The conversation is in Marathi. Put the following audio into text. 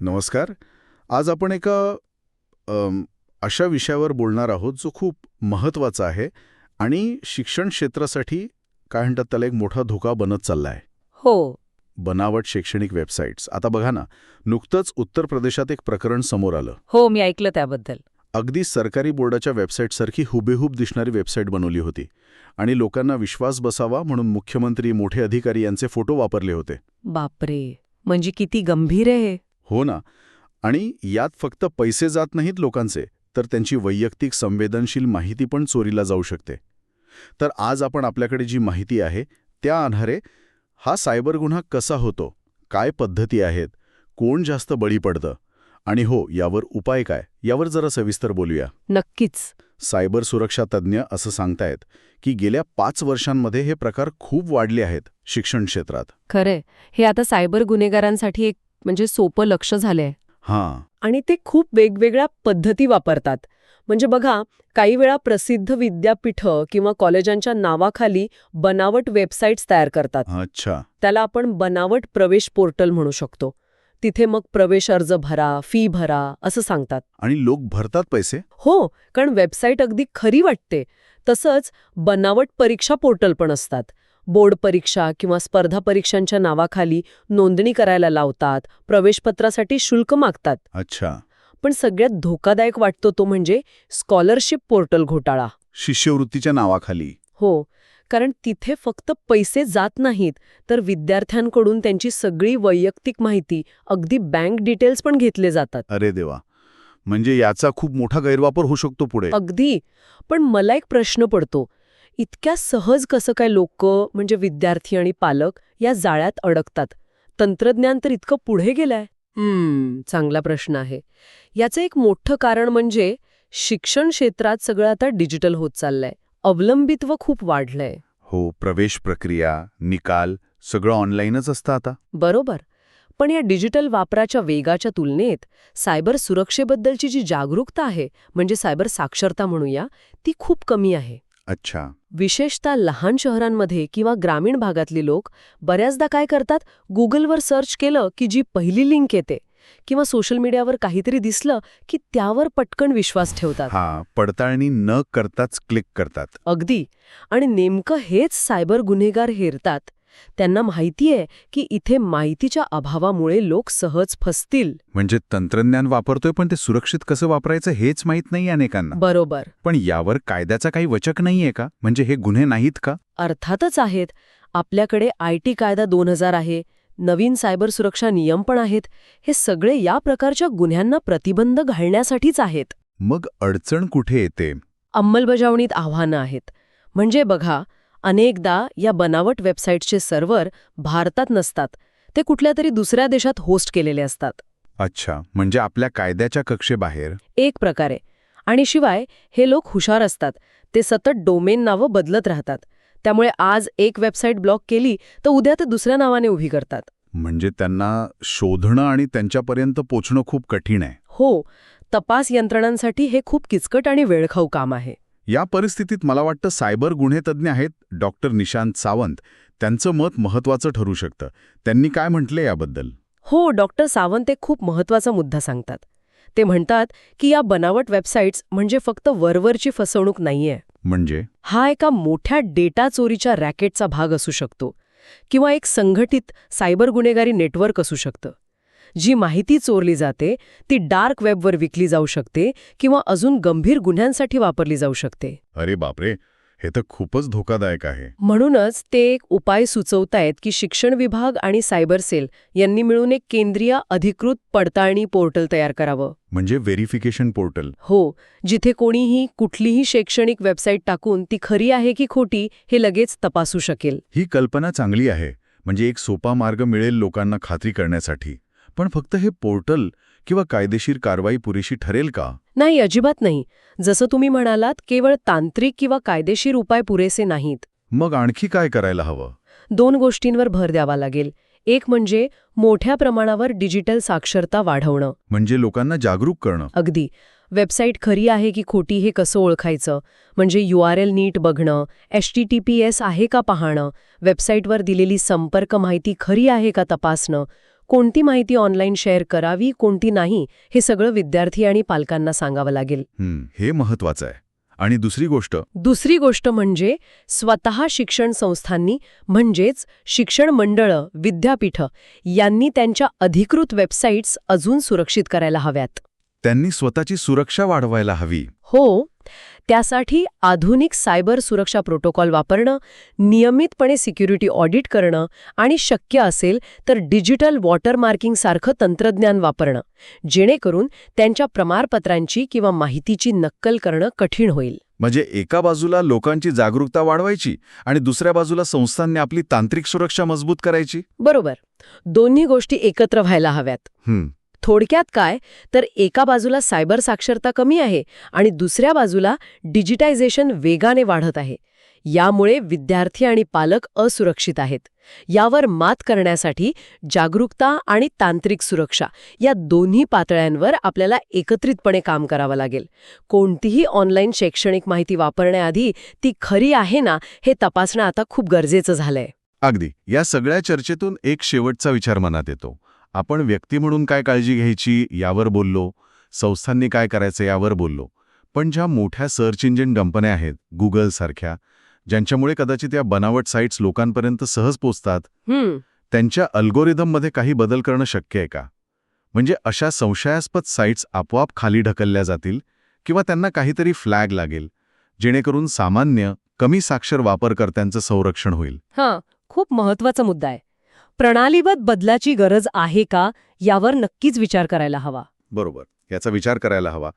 नमस्कार. आज आपण एका अशा विषयावर बोलणार आहोत जो खूप महत्त्वाचा आहे आणि शिक्षण क्षेत्रासाठी काय म्हणतात त्याला एक मोठा धोका बनत चालला आहे हो. बनावट शैक्षणिक वेबसाईट्स आता बघा ना नुकतंच उत्तर प्रदेशात एक प्रकरण समोर आलं. हो मी ऐकलं त्याबद्दल. अगदी सरकारी बोर्डाच्या वेबसाईटसारखी हुबेहूब दिसणारी वेबसाईट बनवली होती आणि लोकांना विश्वास बसावा म्हणून मुख्यमंत्री मोठे अधिकारी यांचे फोटो वापरले होते. बापरे! म्हणजे किती गंभीर आहे हे. हो ना. आणि यात फक्त पैसे जात नाहीत लोकांचे तर त्यांची वैयक्तिक संवेदनशील माहिती पण चोरीला जाऊ शकते. तर आज आपण आपल्याकडे जी माहिती आहे त्या आधारे हा सायबर गुन्हा कसा होतो काय पद्धती आहेत कोण जास्त बळी पडतं आणि हो यावर उपाय काय यावर जरा सविस्तर बोलूया. नक्कीच. सायबर सुरक्षा तज्ज्ञ असं सांगतायत की गेल्या पाच वर्षांमध्ये हे प्रकार खूप वाढले आहेत शिक्षण क्षेत्रात. खरंय. हे आता सायबर गुन्हेगारांसाठी एक म्हणजे सोपं लक्ष झालंय. हां. आणि ते खूप वेगवेगळ्या पद्धती वापरतात. म्हणजे बघा काही वेळा प्रसिद्ध विद्यापीठं किंवा कॉलेजांच्या नावाखाली बनावट वेबसाईट्स तयार करतात. अच्छा. त्याला आपण बनावट प्रवेश पोर्टल म्हणू शकतो. तिथे मग प्रवेश अर्ज भरा फी भरा असं सांगतात. आणि लोक भरतात पैसे? हो कारण वेबसाईट अगदी खरी वाटते. तसंच बनावट परीक्षा पोर्टल पण असतात. बोर्ड परीक्षा किंवा स्पर्धा परीक्षांच्या नावाखाली नोंदणी करायला लावतात प्रवेशपत्रासाठी शुल्क मागतात. अच्छा. पण सगळ्यात धोकादायक वाटतो तो म्हणजे स्कॉलरशिप पोर्टल घोटाळा. शिष्यवृत्तीच्या नावाखाली. हो कारण तिथे फक्त पैसे जात नाहीत तर विद्यार्थ्यांकडून त्यांची सगळी वैयक्तिक माहिती अगदी बँक डिटेल्स पण घेतले जातात. अरे देवा. म्हणजे याचा खूप मोठा गैरवापर होऊ शकतो पुढे. अगदी. पण मला एक प्रश्न पडतो इतक्या सहज कसं काय लोक म्हणजे विद्यार्थी आणि पालक या जाळ्यात अडकतात? तंत्रज्ञान तर इतकं पुढे गेलंय. हम्म चांगला प्रश्न आहे. याचं एक मोठं कारण म्हणजे शिक्षण क्षेत्रात सगळं आता डिजिटल होत चाललंय. अवलंबित्व खूप वाढलंय. हो प्रवेश प्रक्रिया निकाल सगळं ऑनलाईनच असतं आता. बरोबर. पण या डिजिटल वापराच्या वेगाच्या तुलनेत सायबर सुरक्षेबद्दलची जी जागरूकता आहे म्हणजे सायबर साक्षरता म्हणूया ती खूप कमी आहे. अच्छा. विशेषतः लहान शहरांमध्ये किंवा ग्रामीण भागातली लोक बऱ्याचदा काय करतात? गुगलवर सर्च केलं की जी पहिली लिंक येते किंवा सोशल मीडियावर काहीतरी दिसलं की त्यावर पटकन विश्वास ठेवतात. हा पडताळणी न करताच क्लिक करतात. अगदी. आणि नेमकं हेच सायबर गुन्हेगार हेरतात. त्यांना माहितीये की इथे माहितीच्या अभावामुळे लोक सहज फसतील. म्हणजे तंत्रज्ञान वापरतोय पण ते सुरक्षित कसं वापरायचं हेच माहीत नाही अनेकांना. बरोबर. पण यावर कायद्याचा काही वचक नाहीये का? म्हणजे हे गुन्हे नाहीत का? अर्थातच आहेत. आपल्याकडे आय टी कायदा दोन हजार आहे. नवीन सायबर सुरक्षा नियम पण आहेत. हे सगळे या प्रकारच्या गुन्ह्यांना प्रतिबंध घालण्यासाठीच आहेत. मग अडचण कुठे येते? अंमलबजावणीत आव्हानं आहेत. म्हणजे बघा अनेकदा या बनावट वेबसाईटचे सर्व्हर भारतात नसतात ते कुठल्या तरी दुसऱ्या देशात होस्ट केलेले असतात. अच्छा म्हणजे आपल्या कायद्याच्या कक्षेबाहेर? एक प्रकारे. आणि शिवाय हे लोक हुशार असतात ते सतत डोमेन नावं बदलत राहतात. त्यामुळे आज एक वेबसाईट ब्लॉक केली तर उद्या ते दुसऱ्या नावाने उभी करतात. म्हणजे त्यांना शोधणं आणि त्यांच्यापर्यंत पोचणं खूप कठीण आहे. हो तपास यंत्रणांसाठी हे खूप किचकट आणि वेळखाऊ काम आहे. या परिस्थितीत मला वाटतं सायबर गुन्हे तज्ज्ञ आहेत डॉक्टर निशांत सावंत. त्यांचं मत महत्वाचं ठरू शकतं. त्यांनी काय म्हटले याबद्दल? हो डॉक्टर सावंत एक खूप महत्त्वाचा मुद्दा सांगतात. ते म्हणतात की या बनावट वेबसाईट्स म्हणजे फक्त वरवरची फसवणूक नाहीये. म्हणजे? हा एका मोठ्या डेटा चोरीच्या रॅकेटचा भाग असू शकतो किंवा एक संघटित सायबर गुन्हेगारी नेटवर्क असू शकतं. जी माहिती चोरली जाते ती डार्क वेबवर विकली जाऊ शकते किंवा अजून गंभीर गुन्ह्यांसाठी वापरली जाऊ शकते. अरे बापरे हे तर खूपच धोकादायक आहे. म्हणूनच ते एक उपाय सुचवतायत की शिक्षण विभाग आणि सायबर सेल यांनी मिळून एक केंद्रीय अधिकृत पडताळणी पोर्टल तयार करावं. म्हणजे व्हेरिफिकेशन पोर्टल. हो जिथे कोणीही कुठलीही शैक्षणिक वेबसाईट टाकून ती खरी आहे की खोटी हे लगेच तपासू शकेल. ही कल्पना चांगली आहे म्हणजे एक सोपा मार्ग मिळेल लोकांना खात्री करण्यासाठी. पण फक्त हे पोर्टल किंवा कायदेशीर कारवाई पुरेशी ठरेल का? नाही अजिबात नाही. जसं तुम्ही म्हणालात केवळ तांत्रिक किंवा कायदेशीर उपाय पुरेसे नाहीत. मग आणखी काय करायला हवं? दोन गोष्टींवर भर द्यावा लागेल. एक म्हणजे मोठ्या प्रमाणावर डिजिटल साक्षरता वाढवणं. म्हणजे लोकांना जागरूक करणं. अगदी. वेबसाईट खरी आहे की खोटी हे कसं ओळखायचं? म्हणजे यू आर एल नीट बघणं H T T P S आहे का पाहणं वेबसाईटवर दिलेली संपर्क माहिती खरी आहे का तपासणं कोणती माहिती ऑनलाईन शेअर करावी कोणती नाही हे सगळं विद्यार्थी आणि पालकांना सांगावं लागेल. हं, महत्वाचं आहे. आणि दुसरी गोष्ट? दुसरी गोष्ट म्हणजे स्वतः शिक्षण संस्थांनी म्हणजेच शिक्षण मंडळं विद्यापीठं यांनी त्यांच्या अधिकृत वेबसाईट्स अजून सुरक्षित करायला हव्यात. त्यांनी स्वतःची सुरक्षा वाढवायला हवी. हो त्यासाठी आधुनिक सायबर सुरक्षा प्रोटोकॉल वापरणं नियमितपणे सिक्युरिटी ऑडिट करणं आणि शक्य असेल तर डिजिटल वॉटरमार्किंगसारखं तंत्रज्ञान वापरणं जेणेकरून त्यांच्या प्रमाणपत्रांची किंवा माहितीची नक्कल करणं कठीण होईल. म्हणजे एका बाजूला लोकांची जागरूकता वाढवायची आणि दुसऱ्या बाजूला संस्थांनी आपली तांत्रिक सुरक्षा मजबूत करायची? बरोबर. दोन्ही गोष्टी एकत्र व्हायला हव्यात. थोडक्यात काय? तर एका बाजूला सायबर साक्षरता कमी आहे आणि दुसऱ्या बाजूला डिजिटायझेशन वेगाने वाढत आहे. यामुळे विद्यार्थी आणि पालक असुरक्षित आहेत. यावर मात करण्यासाठी जागरूकता आणि तांत्रिक सुरक्षा या दोन्ही पातळ्यांवर आपल्याला एकत्रितपणे काम करावं लागेल. कोणतीही ऑनलाईन शैक्षणिक माहिती वापरण्याआधी ती खरी आहे ना हे तपासणं आता खूप गरजेचं झालंय. अगदी. या सगळ्या चर्चेतून एक शेवटचा विचार मनात येतो. आपण व्यक्ती म्हणून काय काळजी घ्यायची यावर बोललो संस्थांनी काय करायचं यावर बोललो. पण ज्या मोठ्या सर्च इंजिन कंपन्या आहेत गुगलसारख्या ज्यांच्यामुळे कदाचित या बनावट साईट्स लोकांपर्यंत सहज पोचतात त्यांच्या अल्गोरिदममध्ये काही बदल करणं शक्य आहे का? म्हणजे अशा संशयास्पद साईट्स आपोआप खाली ढकलल्या जातील किंवा त्यांना काहीतरी फ्लॅग लागेल जेणेकरून सामान्य कमी साक्षर वापरकर्त्यांचं संरक्षण होईल. हां खूप महत्त्वाचा मुद्दा आहे. प्रणालीबद्ध बदलाची गरज आहे का यावर नक्कीच विचार करायला हवा. बरोबर. याचा विचार करायला हवा.